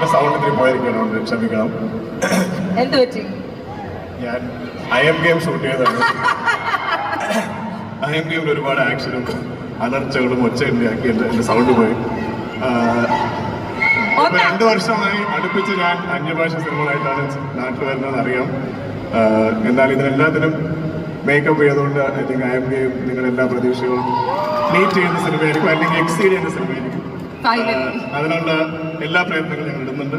എന്റെ സൗണ്ട് ഇത്തിരി പോയിരിക്കണം ക്ഷമിക്കണം. എന്ത് പറ്റി? ഞാൻ ഐ എം ഗെയിം ഷൂട്ട് ചെയ്തതാണ്. ഐ എം ഗെയിമിൽ ഒരുപാട് ആക്ഷനും അലർച്ചകളും ഒച്ചയുണ്ടാക്കി എന്റെ എന്റെ സൗണ്ട് പോയി. രണ്ടു ഇപ്പൊ രണ്ട് വർഷമായി അടുപ്പിച്ച് ഞാൻ അന്യഭാഷ സിനിമകളായിട്ടാണ് നാട്ടിൽ വരുന്നതെന്ന് അറിയാം എന്നാൽ ഇതിനെല്ലാത്തിനും മേക്കപ്പ് ചെയ്തുകൊണ്ട് I think I M game നിങ്ങളുടെ എല്ലാ പ്രതീക്ഷകളും മീറ്റ് ചെയ്യുന്ന സിനിമയായിരിക്കും. അല്ലെങ്കിൽ എക്സീഡ് ചെയ്യുന്ന സിനിമയായിരിക്കും. അതിനുള്ള എല്ലാ പ്രയത്നങ്ങളും ഞങ്ങൾ ഇടുന്നുണ്ട്.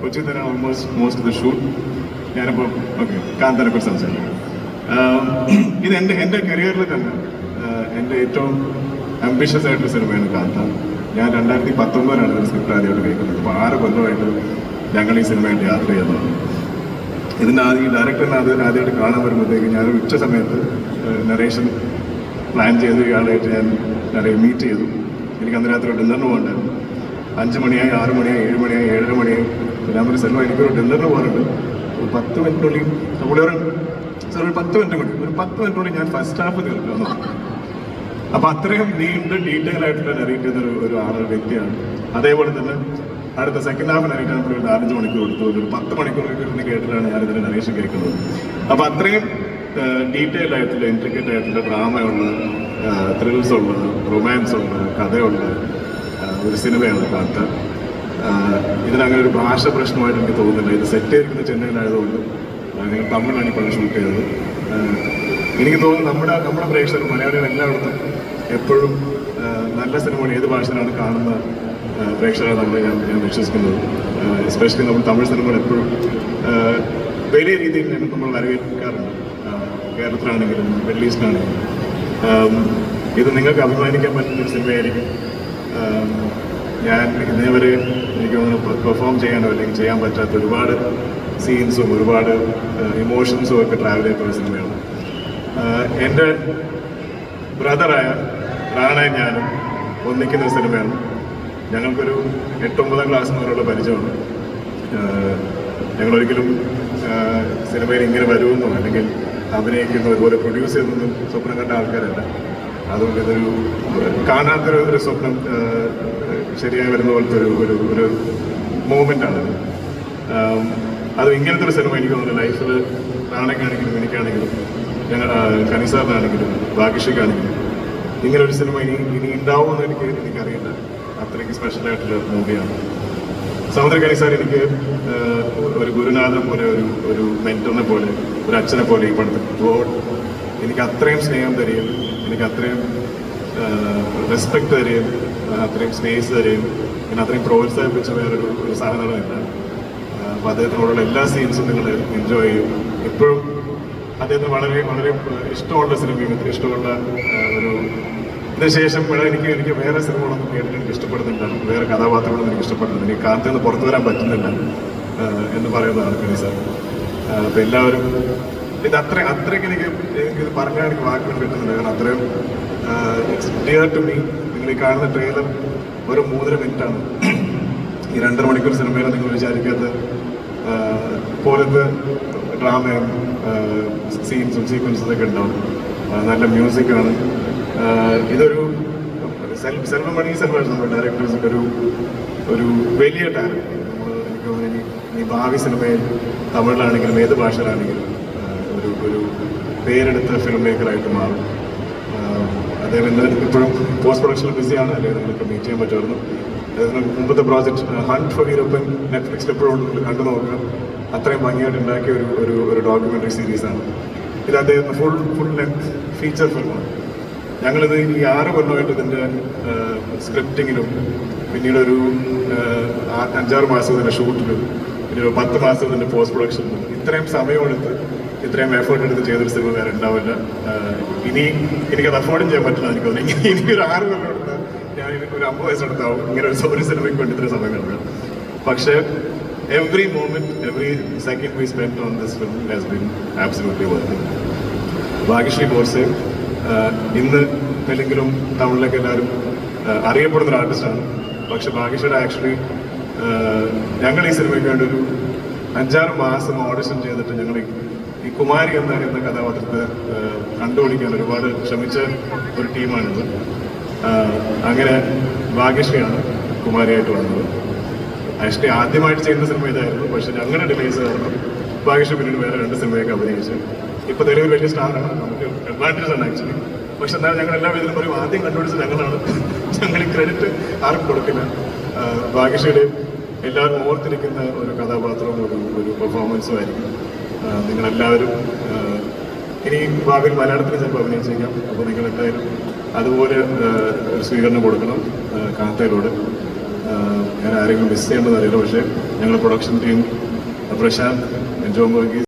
കൊച്ചി തന്നെ ഓൾമോസ്റ്റ് മോസ്റ്റ് ദ ഷൂട്ട് ഞാനിപ്പോൾ ഓക്കെ കാന്തനെ കുറിച്ച് സംസാരിക്കാം. ഇത് എന്റെ എന്റെ കരിയറിൽ തന്നെ എന്റെ ഏറ്റവും അംബിഷ്യസ് ആയിട്ടുള്ള സിനിമയാണ് കാന്ത. ഞാൻ രണ്ടായിരത്തി പത്തൊമ്പതിലാണ് ഇതിന് സ്ക്രിപ്റ്റ് ആദ്യമായിട്ട് കേൾക്കുന്നത്. അപ്പോൾ ആറ് കൊല്ലമായിട്ട് ഞങ്ങൾ ഈ സിനിമയായിട്ട് യാത്ര ചെയ്യുന്നതാണ്. ഇതിന്റെ ആദ്യം ഡയറക്ടറിനെ അത് ആദ്യമായിട്ട് കാണാൻ വരുമ്പോഴത്തേക്ക് ഞാൻ ഉച്ച സമയത്ത് നറേഷൻ പ്ലാൻ ചെയ്ത് ഇയാളായിട്ട് ഞാൻ നിറയെ മീറ്റ് ചെയ്തു. എനിക്ക് അന്ന് രാത്രി ഡിന്നറിന് പോകണ്ടായിരുന്നു അഞ്ച് മണിയായി ആറ് മണിയായി ഏഴ് മണിയായി ഏഴര മണിയായി. ഞാൻ ഒരു സെൽവ എനിക്കൊരു ഡിന്നറിന് പോകാനുണ്ട്. ഒരു പത്ത് മിനിറ്റിനുള്ളിൽ ഒരു സാർ ഒരു പത്ത് മിനിറ്റ് കൂടി ഒരു പത്ത് മിനിറ്റിനുള്ളിൽ ഞാൻ ഫസ്റ്റ് ഹാഫ് തീർക്കാമെന്ന് അപ്പൊ അത്രയും നീണ്ട് ഡീറ്റെയിൽ ആയിട്ടുള്ള നെറേറ്റ് ചെയ്യുന്ന ഒരു ആളൊരു വ്യക്തിയാണ്. അതേപോലെ തന്നെ അടുത്ത സെക്കൻഡ് ഹാഫ് അറിയിക്കാൻ ആണ് ഒരു നാലഞ്ച് മണിക്കൂർ കൊടുത്തു ഒരു പത്ത് മണിക്കൂർ ഇരുന്ന് കേട്ടിട്ടാണ് ഞാൻ നരേഷൻ കേൾക്കുന്നത്. അപ്പോൾ അത്രയും ഡീറ്റെയിൽ ആയിട്ടുള്ള ഇൻട്രിക്കറ്റ് ആയിട്ടുള്ള ഡ്രാമയുള്ള ത്രിൽസ് ഉണ്ട് റൊമാൻസ് ഉള്ള കഥയുള്ള ഒരു സിനിമയാണ് പാട്ട്. ഇതിനങ്ങനെ ഒരു ഭാഷ പ്രശ്നമായിട്ട് എനിക്ക് തോന്നുന്നില്ല. ഇത് സെറ്റ് ചെയ്തിരിക്കുന്നത് ചെന്നൈയിലായതുകൊണ്ട് ഞങ്ങൾ തമിഴിലാണ് ഇപ്പോൾ ഷൂട്ട് ചെയ്തത്. എനിക്ക് തോന്നുന്നു നമ്മുടെ നമ്മുടെ പ്രേക്ഷകർ മലയാളികൾ എല്ലായിടത്തും എപ്പോഴും നല്ല സിനിമകൾ ഏത് ഭാഷയിലാണ് കാണുന്ന പ്രേക്ഷകരെ നമ്മൾ ഞാൻ ഞാൻ വിശ്വസിക്കുന്നത്. എസ്പെഷ്യലി നമ്മൾ തമിഴ് സിനിമകൾ എപ്പോഴും വലിയ രീതിയിൽ നമ്മൾ വരവേൽക്കാറുണ്ട്. ആ, കേരളത്തിലാണെങ്കിലും മിഡിൽ ഈസ്റ്റിലാണെങ്കിലും ഇത് നിങ്ങൾക്ക് അഭിമാനിക്കാൻ പറ്റുന്ന സിനിമയായിരിക്കും. ഞാൻ ഇതേവരെ എനിക്ക് തോന്നുന്നു പെർഫോം ചെയ്യാനോ അല്ലെങ്കിൽ ചെയ്യാൻ പറ്റാത്ത ഒരുപാട് സീൻസും ഒരുപാട് ഇമോഷൻസും ഒക്കെ ട്രാവൽ ചെയ്തിട്ടുള്ള സിനിമയാണ്. എന്റെ ബ്രദറായ റാണ ഞാനും ഒന്നിക്കുന്ന സിനിമയാണ്. ഞങ്ങൾക്കൊരു എട്ടൊമ്പതാം ക്ലാസ് മുതലുള്ള പരിചയമാണ്. ഞങ്ങളൊരിക്കലും സിനിമയിൽ ഇങ്ങനെ വരുമെന്നോ അല്ലെങ്കിൽ അഭിനയിക്കുന്നോ ഒരുപോലെ പ്രൊഡ്യൂസ് ചെയ്യുന്നതും സ്വപ്നം കണ്ട ആൾക്കാരല്ല. അതുകൊണ്ട് ഇതൊരു കാണാത്തൊരു ഒരു സ്വപ്നം ശരിയായി വരുന്ന പോലത്തെ ഒരു ഒരു ഒരു മൂമെന്റാണ് അത് ഇങ്ങനത്തെ ഒരു സിനിമ എനിക്ക് തോന്നുന്നു ലൈഫിൽ നാണയ്ക്കാണെങ്കിലും എനിക്കാണെങ്കിലും ഞങ്ങൾ കനിസാറിനാണെങ്കിലും ഭാഗ്യശ്രീക്കാണെങ്കിലും ഇങ്ങനെ ഒരു സിനിമ ഇനി ഇനി ഉണ്ടാവുമെന്ന് എനിക്ക് എനിക്കറിയില്ല. അത്രയ്ക്ക് സ്പെഷ്യലായിട്ടുള്ള മൂവിയാണ് സമുദ്ര കനിസാർ എനിക്ക് ഗുരുനാഥനെ പോലെ ഒരു ഒരു മെന്ററിനെ പോലെ ഒരു അച്ഛനെ പോലെ ഈ പടത്തിൽ. ഗോഡ് എനിക്ക് അത്രയും സ്നേഹം തരികയും എനിക്ക് അത്രയും റെസ്പെക്ട് തരികയും അത്രയും സ്പേസ് തരികയും പിന്നെ അത്രയും പ്രോത്സാഹിപ്പിച്ച വേറൊരു ഒരു സാധനങ്ങളില്ല അപ്പോൾ അദ്ദേഹത്തിനോടുള്ള എല്ലാ സീൻസും നിങ്ങൾ എൻജോയ് ചെയ്യും. ഇപ്പോഴും അദ്ദേഹത്തിന് വളരെ വളരെ ഇഷ്ടമുള്ള സിനിമയും ഇഷ്ടമുള്ള ഒരു ഇതിനുശേഷം ഇവിടെ എനിക്ക് എനിക്ക് വേറെ സിനിമകളൊന്നും കേട്ടിട്ട് എനിക്ക് ഇഷ്ടപ്പെടുന്നില്ല. വേറെ കഥാപാത്രങ്ങളൊന്നും എനിക്ക് ഇഷ്ടപ്പെടുന്നില്ല. എനിക്ക് കാലത്ത് നിന്ന് പുറത്തു വരാൻ പറ്റുന്നില്ല. എന്ന് പറയുന്നതാണ് സാർ. അപ്പോൾ എല്ലാവരും ഇത് അത്ര അത്രയ്ക്ക് എനിക്ക് എനിക്ക് ഇത് പറഞ്ഞാൽ എനിക്ക് വാക്കുകൾ കിട്ടുന്നില്ല. കാരണം അത്രയും ഇറ്റ്സ് ഡിയർ ടു മീ നിങ്ങൾ ഈ കാണുന്ന ട്രെയിലർ ഒരു മൂന്നര മിനിറ്റാണ്. ഈ രണ്ടര മണിക്കൂർ സിനിമയിൽ നിങ്ങൾ വിചാരിക്കാത്ത പോലത്തെ ഡ്രാമയും സീൻസും സീക്വൻസും ഒക്കെ ഉണ്ടാവും. നല്ല മ്യൂസിക്കാണ് ഇതൊരു സെൽഫ് സെൽഫ് സെൽവാണ് നമ്മുടെ ഡയറക്ടേഴ്സിന്റെ ഒരു ഒരു വലിയ ടാലന്റ് നമ്മൾ എനിക്ക് തോന്നുന്നു ഈ ഭാവി സിനിമയിൽ തമിഴിലാണെങ്കിലും ഏത് ഭാഷയിലാണെങ്കിലും ഒരു ഒരു പേരെടുത്ത ഫിലിം മേക്കറായിട്ട് മാറും. അദ്ദേഹം എന്തായാലും ഇപ്പോഴും പോസ്റ്റ് പ്രൊഡക്ഷനിൽ ബിസിയാണ് അല്ലെങ്കിൽ നിങ്ങൾക്ക് മീറ്റ് ചെയ്യാൻ പറ്റുമായിരുന്നു. അദ്ദേഹത്തിന് മുമ്പത്തെ പ്രോജക്റ്റ് ഹണ്ട് ഫോർ യൂറോപ്യൻ നെറ്റ്ഫ്ലിക്സിൽ എപ്പോഴും കണ്ടു നോക്കുക. അത്രയും ഭംഗിയായിട്ട് ഉണ്ടാക്കിയ ഒരു ഒരു ഒരു ഡോക്യുമെന്ററി സീരീസാണ് ഇത് അദ്ദേഹം ഫുൾ ഫുൾ ലെങ്ത് ഫീച്ചർ ഫിലിമാണ് ഞങ്ങളിത് ഈ ആറ് കൊല്ലമായിട്ട് ഇതിന്റെ സ്ക്രിപ്റ്റിങ്ങിലും പിന്നീടൊരു അഞ്ചാറ് മാസം ഇതിന്റെ ഷൂട്ടിലും ഒരു പത്ത് മാസം ഇതിന്റെ പോസ്റ്റ് പ്രൊഡക്ഷൻ ഇത്രയും സമയമെടുത്ത് ഇത്രയും എഫേർട്ട് എടുത്ത് ചെയ്തൊരു സിനിമ വേറെ ഉണ്ടാവില്ല. ഇനി എനിക്കത് അഫോർഡും ചെയ്യാൻ പറ്റില്ല എനിക്ക് തോന്നുന്നു. ഇനി ഒരു ആറ് കൊല്ലം എടുത്താൽ ഞാൻ ഒരു അമ്പത് വയസ്സെടുത്താവും ഇങ്ങനെ ഒരു ഒരു സിനിമയ്ക്ക് വേണ്ടി ഇത്രയും സമയം കിട്ടും പക്ഷേ every moment every second we spend on this film has been absolutely worth Bhagyashree ah ഇന്ന് തെലുങ്കിലും തമിഴിലൊക്കെ എല്ലാവരും അറിയപ്പെടുന്ന ഒരു ആർട്ടിസ്റ്റാണ് പക്ഷെ ഭാഗ്യശ്രീയുടെ ആക്ച്വലി ഞങ്ങൾ ഈ സിനിമയ്ക്ക് വേണ്ടി ഒരു അഞ്ചാറ് മാസം ഓഡിഷൻ ചെയ്തിട്ട് ഞങ്ങൾ ഈ- ഈ കുമാരി എന്ന എന്ന കഥാപാത്രത്തെ കണ്ടുപിടിക്കാൻ ഒരുപാട് ശ്രമിച്ച ഒരു ടീമാണിത്. അങ്ങനെ ഭാഗ്യശ്രീയാണ് കുമാരിയായിട്ട് വന്നത്. ആക്ച്വലി ആദ്യമായിട്ട് ചെയ്യുന്ന സിനിമ ഇതായിരുന്നു. പക്ഷെ ഞങ്ങളുടെ ഡിലേസ് കാരണം ഭാഗ്യശ്രീ പിന്നീട് വേറെ രണ്ട് സിനിമയൊക്കെ അഭിനയിച്ചു. ഇപ്പൊ നിലവിൽ വലിയ സ്റ്റാറാണ് നമുക്ക് അഡ്വാന്റേജ് ആണ് ആക്ച്വലി പക്ഷെ എന്നാലും ഞങ്ങൾ എല്ലാ വിധത്തിലും പറയും ആദ്യം കണ്ടുപിടിച്ച് ഞങ്ങളാണ്. ഞങ്ങൾ ക്രെഡിറ്റ് ആർക്കും കൊടുക്കില്ല. ഭാഗ്യശ്രീയുടെയും എല്ലാവരും ഓർത്തിരിക്കുന്ന ഒരു കഥാപാത്രവും ഒരു ഒരു പെർഫോമൻസും ആയിരിക്കും. നിങ്ങളെല്ലാവരും ഇനി ഭാവിയിൽ മലയാളത്തിൽ ചിലപ്പോൾ അഭിനയിച്ചേക്കാം. അപ്പോൾ എന്തായാലും അതുപോലെ ഒരു സ്വീകരണം കൊടുക്കണം കാന്തയിലൂടെ ഞാൻ ആരെങ്കിലും മിസ് ചെയ്യേണ്ടതറിയില്ല പക്ഷേ ഞങ്ങളുടെ പ്രൊഡക്ഷൻ ടീം പ്രശാന്ത് ജോം വർഗീസ്